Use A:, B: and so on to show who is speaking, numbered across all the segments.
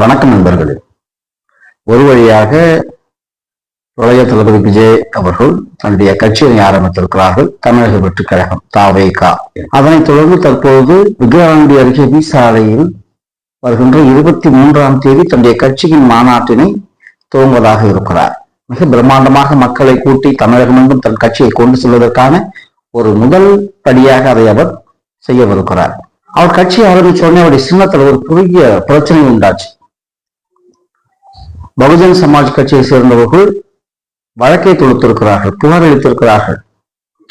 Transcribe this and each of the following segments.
A: வணக்கம் நண்பர்களே. ஒரு வழியாக இளைய தளபதி விஜய் அவர்கள் தன்னுடைய கட்சியை ஆரம்பித்திருக்கிறார்கள். தமிழக வெற்றிக் கழகம் தாவேகா. அதனைத் தொடர்ந்து தற்போது விக்கிரவாண்டி அருகே வி சாலையில் வருகின்ற இருபத்தி மூன்றாம் தேதி தன்னுடைய கட்சியின் மாநாட்டினை துவங்குவதாக இருக்கிறார். மிக பிரம்மாண்டமாக மக்களை கூட்டி தமிழகமெங்கும் தன் கட்சியை கொண்டு செல்வதற்கான ஒரு முதல் படியாக அதை அவர் செய்யவிருக்கிறார். அவர் கட்சி ஆரம்பிச்ச உடனே அவருடைய சின்னத்தில் ஒரு குறுகிய பிரச்சனை உண்டாச்சு. பகுஜன் சமாஜ் கட்சியை சேர்ந்தவர்கள் வழக்கை தொடுத்திருக்கிறார்கள் புகார் அளித்திருக்கிறார்கள்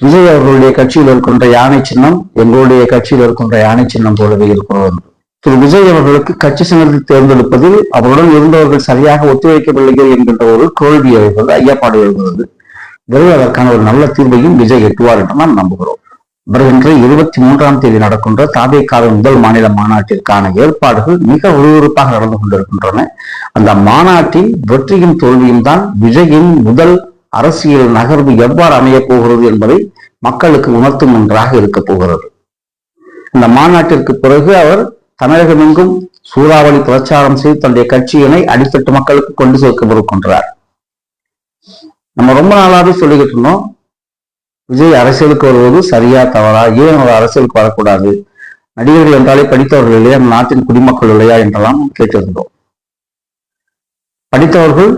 A: விஜய் அவர்களுடைய கட்சியில் இருக்கின்ற யானை சின்னம் எங்களுடைய கட்சியில் இருக்கின்ற யானை சின்னம் போலவே இருக்கிறது திரு விஜய் அவர்களுக்கு கட்சி சின்னத்தில் தேர்ந்தெடுப்பதில் அவருடன் இருந்தவர்கள் சரியாக ஒத்துழைக்கவில்லையோ என்கின்ற ஒரு கேள்வி எழுகிறது ஐயப்பாடு எழுகிறது விரைவில் அதற்கான ஒரு நல்ல தீர்வையும் விஜய் எட்டுவார் என்று நாம் நம்புகிறோம். வருகின்ற இருபத்தி மூன்றாம் தேதி நடக்கின்ற தாவேக்காவின் முதல் மாநில மாநாட்டிற்கான ஏற்பாடுகள் மிக விறுவிறுப்பாக நடந்து கொண்டிருக்கின்றன. அந்த மாநாட்டின் வெற்றியும் தோல்வியும் தான் விஜயின் முதல் அரசியல் நகர்வு எவ்வாறு அமையப் போகிறது என்பதை மக்களுக்கு உணர்த்தும் ஒன்றாக இருக்கப் போகிறது. இந்த மாநாட்டிற்கு பிறகு அவர் தமிழகமெங்கும் சூறாவளி பிரச்சாரம் செய்து தன்னுடைய கட்சியினை அடித்தட்டு மக்களுக்கு கொண்டு சேர்க்கவிருக்கின்றார் நம்ம ரொம்ப நாளாவே சொல்லிக்கிட்டு இருந்தோம் விஜய் அரசியலுக்கு வருவது சரியா தவறா? ஏன் அவர் அரசியலுக்கு வரக்கூடாது? நடிகர்கள் என்றாலே படித்தவர்கள் இல்லையா? நாட்டின் குடிமக்கள் இல்லையா? என்றெல்லாம் கேட்டிருந்தோம். படித்தவர்கள்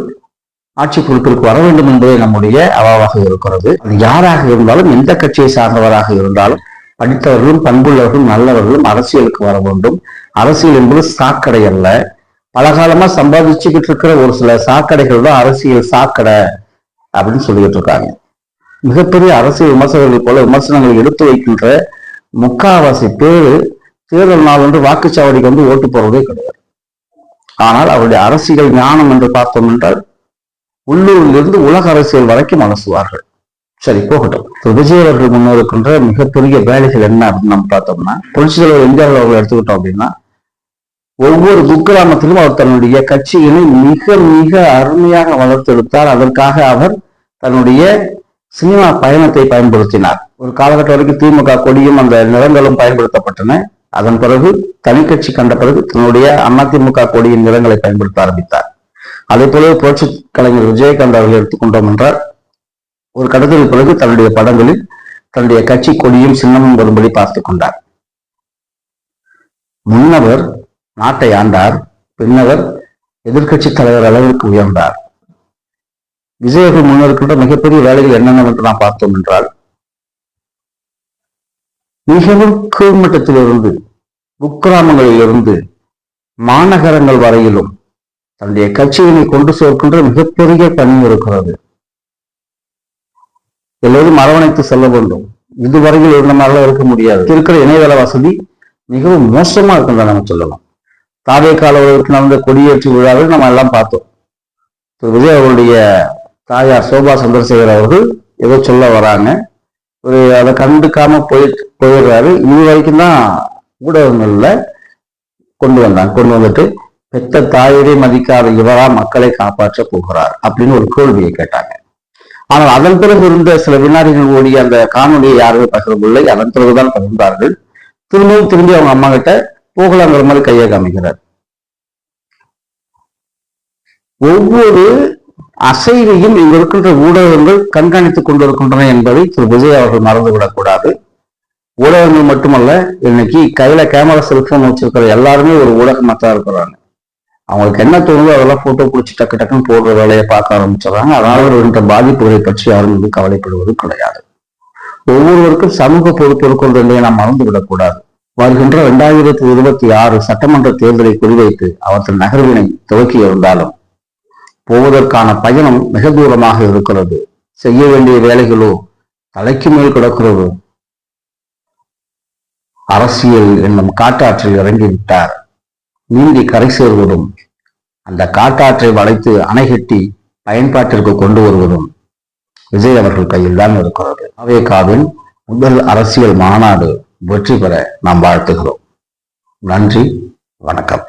A: ஆட்சி பொறுப்பிற்கு வர வேண்டும் என்பதே நம்முடைய அவாவாக இருக்கிறது. அது யாராக இருந்தாலும் எந்த கட்சியை சார்ந்தவராக இருந்தாலும் படித்தவர்களும் பண்புள்ளவர்களும் நல்லவர்களும் அரசியலுக்கு வர வேண்டும். அரசியல் என்பது சாக்கடை அல்ல. பலகாலமா சம்பாதிச்சுக்கிட்டு இருக்கிற ஒரு சில சாக்கடைகள் தான் அரசியல் சாக்கடை அப்படின்னு சொல்லிட்டு இருக்காங்க. மிகப்பெரிய அரசியல் விமர்சகர்கள் போல விமர்சனங்களை எடுத்து வைக்கின்ற முக்காவாசி பேரு தேர்தல் நாள் வந்து வாக்குச்சாவடிக்கு வந்து ஓட்டு போறதே கிடையாது. ஆனால் அவருடைய அரசியல் ஞானம் என்று பார்த்தோம் என்றால் உள்ளூரிலிருந்து உலக அரசியல் வரைக்கும் அலசுவார்கள். சரி போகட்டும். திரு விஜய் அவர்கள் முன்னோருக்கின்ற மிகப்பெரிய வேலைகள் என்ன அப்படின்னு நம்ம பார்த்தோம்னா புரட்சி தலைவர் எம்ஜிஆர் அவர்கள் எடுத்துக்கிட்டோம் அப்படின்னா ஒவ்வொரு குக்கிராமத்திலும் அவர் தன்னுடைய கட்சியினை மிக மிக அருமையாக வளர்த்தெடுத்தார். அதற்காக அவர் தன்னுடைய சினிமா பயணத்தை பயன்படுத்தினார். ஒரு காலகட்டம் வரைக்கும் திமுக கொடியும் அந்த நிறங்களும் பயன்படுத்தப்பட்டன. அதன் பிறகு தனி கட்சி கண்ட பிறகு தன்னுடைய அதிமுக கொடியின் நிறங்களை பயன்படுத்த ஆரம்பித்தார். அதே போல புரட்சி கலைஞர் விஜயகாந்த் அவர்கள் எடுத்துக்கொண்டோம் என்றால் ஒரு கடத்தலுக்கு பிறகு தன்னுடைய படங்களில் தன்னுடைய கட்சி கொடியும் சின்னமும் வரும்படி பார்த்துக் கொண்டார். முன்னவர் நாட்டை ஆண்டார் பின்னவர் எதிர்க்கட்சி தலைவர் அளவிற்கு உயர்ந்தார். விஜயகு முன்னோர்களோட மிகப்பெரிய வேலைகள் என்னென்னவென்று நாம் பார்த்தோம் என்றால் மிகவும் கீழ்மட்டத்திலிருந்து குக்கிராமங்களிலிருந்து மாநகரங்கள் வரையிலும் தன்னுடைய கட்சியினை கொண்டு சேர்க்கின்ற மிகப்பெரிய பணி இருக்கிறது. எல்லோரும் அரவணைத்து செல்ல வேண்டும். இதுவரையில் இருந்த மாதிரிலாம் இருக்க முடியாது. இருக்கிற இணையதள வசதி மிகவும் மோசமா இருக்குன்னு நம்ம சொல்லலாம். தாவே காலவர்களுக்கு நடந்த கொடியேற்று விழாவில் நம்ம எல்லாம் பார்த்தோம். திரு விஜய் அவருடைய தாயார் சோபா சந்திரசேகர் அவர்கள் ஏதோ சொல்ல வராங்க. ஒரு அதை கண்டுக்காம போய் போயிடுறாரு. இது வரைக்கும் தான் ஊடகங்கள்ல கொண்டு வந்தாங்க. கொண்டு வந்துட்டு பெத்த தாயரை மதிக்காத இவரா மக்களை காப்பாற்ற போகிறார் அப்படின்னு ஒரு கேள்வியை கேட்டாங்க. ஆனால் அதன் பிறகு இருந்த சில வினாடிகள் ஓடிய அந்த காணொலியை யாருமே பகிரவில்லை. அதன் பிறகுதான் பகிர்ந்தார்கள் திரும்பவும் திரும்பி அவங்க அம்மா கிட்ட போகலாங்கிற மாதிரி கையை காமிக்கிறார். ஒவ்வொரு அசைவையும் இங்கு இருக்கின்ற ஊடகங்கள் கண்காணித்துக் கொண்டிருக்கின்றன என்பதை திரு. விஜய் அவர்கள் மறந்துவிடக்கூடாது ஊடகங்கள் மட்டுமல்ல இன்னைக்கு கையில கேமரா செல்போன் வச்சிருக்கிற எல்லாருமே ஒரு ஊடகமாக தான் இருக்கிறாங்க. அவங்களுக்கு என்ன தோணுதோ அதெல்லாம் போட்டோ பிடிச்சி டக்கு டக்குன்னு போடுற வேலையை பார்க்க ஆரம்பிச்சிடறாங்க. அதனால வருகின்ற பாதிப்புகளை பற்றி யாரும் வந்து கவலைப்படுவது கிடையாது. ஒவ்வொருவருக்கும் சமூக பொறுப்பு இருக்கிறது இல்லையே நாம் மறந்து விடக்கூடாது வருகின்ற இரண்டாயிரத்தி இருபத்தி ஆறு சட்டமன்ற தேர்தலை குறிவைத்து அவற்றின் நகர்வினை துவக்கி இருந்தாலும் போவதற்கான பயணம் மிக தூரமாக இருக்கிறது. செய்ய வேண்டிய வேலைகளோ தலைக்கு மேல் கிடக்கிறது. அரசியல் என்னும் காட்டாற்றில் இறங்கிவிட்டார். நீந்தி கரை சேர்வதும் அந்த காட்டாற்றை வளைத்து அணைகட்டி பயன்பாட்டிற்கு கொண்டு வருவதும் விஜய் அவர்கள் கையில் தான் இருக்கிறது. அவேகாவின் முதல் அரசியல் மாநாடு வெற்றி பெற நாம் வாழ்த்துகிறோம். நன்றி வணக்கம்.